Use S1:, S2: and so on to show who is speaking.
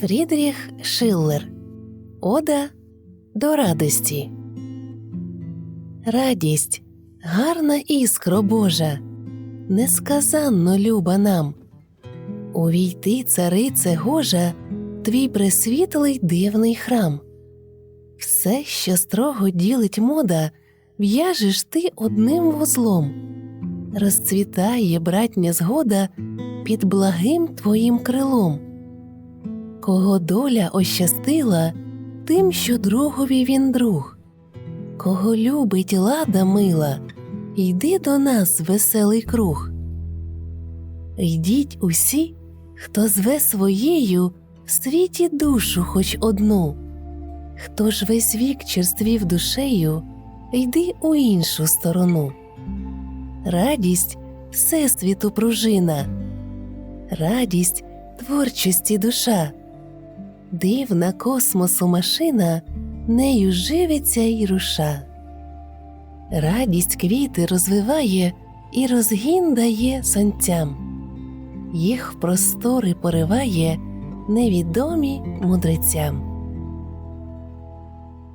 S1: Фрідріх Шиллер Ода до радості. Радість, гарна іскро Божа, несказанно люба нам. Увійти, царице гожа, твій пресвітлий дивний храм. Все, що строго ділить мода, в'яжеш ти одним вузлом. Розцвітає братня згода під благим твоїм крилом. Кого доля ощастила, тим, що другові він друг, кого любить лада мила, йди до нас, веселий круг. Йдіть усі, хто зве своєю в світі душу хоч одну, хто ж весь вік черствів душею, йди у іншу сторону. Радість всесвіту пружина, радість творчості душа, дивна космосу машина, нею живиться й руша. Радість квіти розвиває і розгін дає сонцям, їх простори пориває невідомі мудрецям.